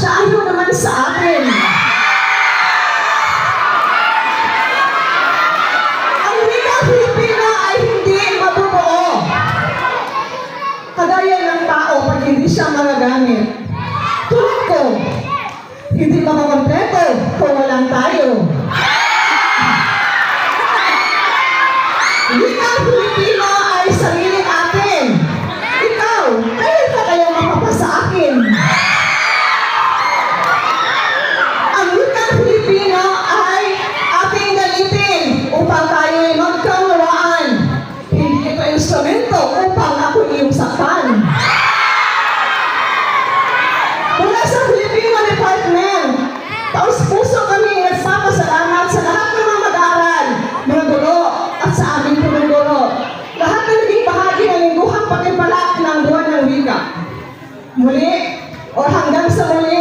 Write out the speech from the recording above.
siya ayaw naman sa atin. Ang wikang Filipino ay hindi mabubuo. Kagaya ng tao pag hindi siya magagamit. Tulad ko, hindi makakompleto kung walang tayo. Wikang Filipino ay sariling atin. Ikaw, kailan ka kaya mapapasa akin? Mula sa Filipino Department, taos puso kami nagpapasalamat sa lahat ng mga mag-aaral, mga guro, at sa aming punong-guro. Lahat na naging bahagi ng lingguhang pagkipalak ng buwan ng wika. Muli, o hanggang sa muli,